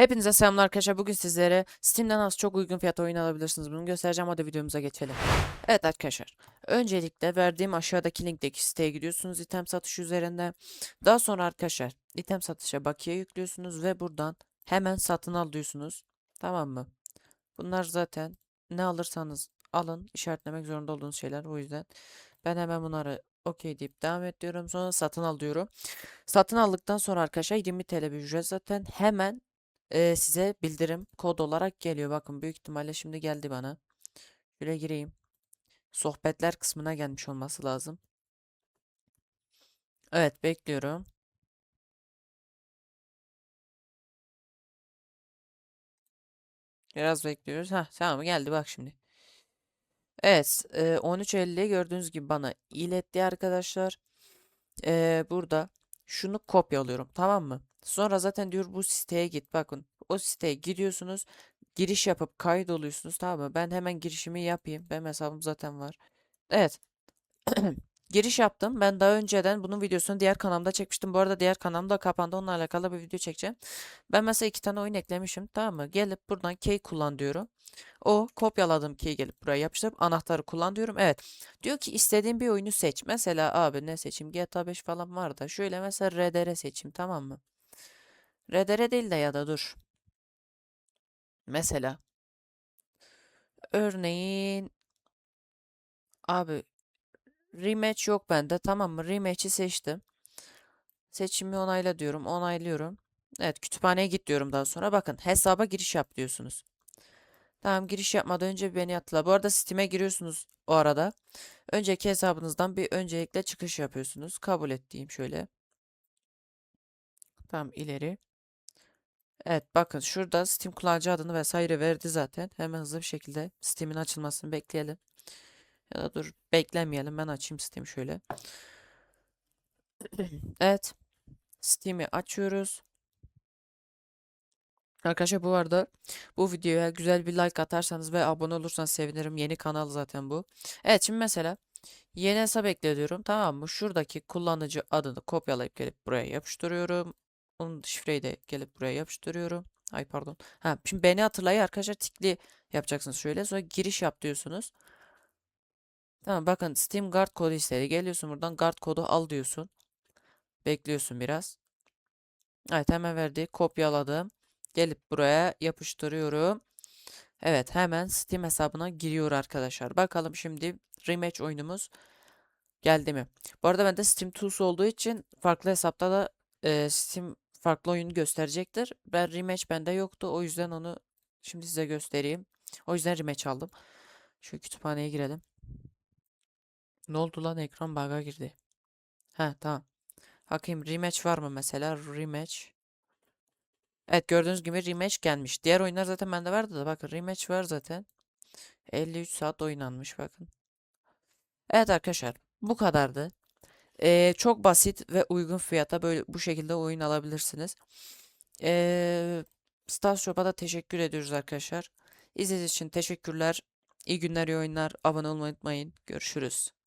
Hepinize selamlar arkadaşlar. Bugün sizlere Steam'den az çok uygun fiyata oyun alabilirsiniz. Bunu göstereceğim. Hadi videomuza geçelim. Evet arkadaşlar. Öncelikle verdiğim aşağıdaki linkteki siteye gidiyorsunuz. item satış üzerinde. Daha sonra arkadaşlar item satışa bakiye yüklüyorsunuz ve buradan hemen satın al diyorsunuz. Tamam mı? Bunlar zaten ne alırsanız alın işaretlemek zorunda olduğunuz şeyler. O yüzden ben hemen bunları okey deyip devam et diyorum. Sonra satın al diyorum. Satın aldıktan sonra arkadaşlar 20 TL bir ücret zaten hemen e, size bildirim kod olarak geliyor. Bakın büyük ihtimalle şimdi geldi bana. Şöyle gireyim. Sohbetler kısmına gelmiş olması lazım. Evet bekliyorum. Biraz bekliyoruz. Ha tamam geldi bak şimdi. Evet e, 13.50 gördüğünüz gibi bana iletti arkadaşlar. E, burada şunu kopyalıyorum tamam mı? Sonra zaten diyor bu siteye git. Bakın o siteye giriyorsunuz. Giriş yapıp kaydoluyorsunuz tamam mı? Ben hemen girişimi yapayım. Benim hesabım zaten var. Evet. Giriş yaptım. Ben daha önceden bunun videosunu diğer kanalımda çekmiştim. Bu arada diğer kanalım da kapandı. Onunla alakalı bir video çekeceğim. Ben mesela iki tane oyun eklemişim. Tamam mı? Gelip buradan key kullan diyorum. O kopyaladığım key gelip buraya yapıştırıp anahtarı kullan diyorum. Evet. Diyor ki istediğin bir oyunu seç. Mesela abi ne seçeyim? GTA 5 falan var da. Şöyle mesela RDR seçeyim tamam mı? RDR değil de ya da dur. Mesela. Örneğin abi rematch yok bende tamam mı? Rematch'i seçtim. Seçimi onayla diyorum. Onaylıyorum. Evet kütüphaneye git diyorum daha sonra. Bakın hesaba giriş yap diyorsunuz. Tamam giriş yapmadan önce beni atla. Bu arada Steam'e giriyorsunuz o arada. Önceki hesabınızdan bir öncelikle çıkış yapıyorsunuz. Kabul et diyeyim şöyle. Tamam ileri. Evet bakın şurada Steam kullanıcı adını vesaire verdi zaten. Hemen hızlı bir şekilde Steam'in açılmasını bekleyelim. Ya da dur beklemeyelim ben açayım Steam şöyle. Evet. Steam'i açıyoruz. Arkadaşlar bu arada bu videoya güzel bir like atarsanız ve abone olursanız sevinirim. Yeni kanal zaten bu. Evet şimdi mesela yeni hesap ekliyorum tamam mı? Şuradaki kullanıcı adını kopyalayıp gelip buraya yapıştırıyorum. Onun şifreyi de gelip buraya yapıştırıyorum. Ay pardon. Ha şimdi beni hatırlayın arkadaşlar tikli yapacaksınız şöyle. Sonra giriş yap diyorsunuz. Tamam bakın Steam Guard kodu istedi. Geliyorsun buradan Guard kodu al diyorsun. Bekliyorsun biraz. Evet hemen verdi. Kopyaladım. Gelip buraya yapıştırıyorum. Evet hemen Steam hesabına giriyor arkadaşlar. Bakalım şimdi rematch oyunumuz geldi mi? Bu arada bende Steam Tools olduğu için farklı hesapta da e, Steam farklı oyunu gösterecektir. Ben rematch bende yoktu. O yüzden onu şimdi size göstereyim. O yüzden rematch aldım. Şu kütüphaneye girelim. Ne oldu lan ekran bug'a girdi. Ha tamam. Bakayım rematch var mı mesela? Rematch. Evet gördüğünüz gibi rematch gelmiş. Diğer oyunlar zaten bende vardı da bakın rematch var zaten. 53 saat oynanmış bakın. Evet arkadaşlar bu kadardı. Ee, çok basit ve uygun fiyata böyle bu şekilde oyun alabilirsiniz. Ee, Stars Shop'a da teşekkür ediyoruz arkadaşlar. İzlediğiniz için teşekkürler. İyi günler, iyi oyunlar. Abone olmayı unutmayın. Görüşürüz.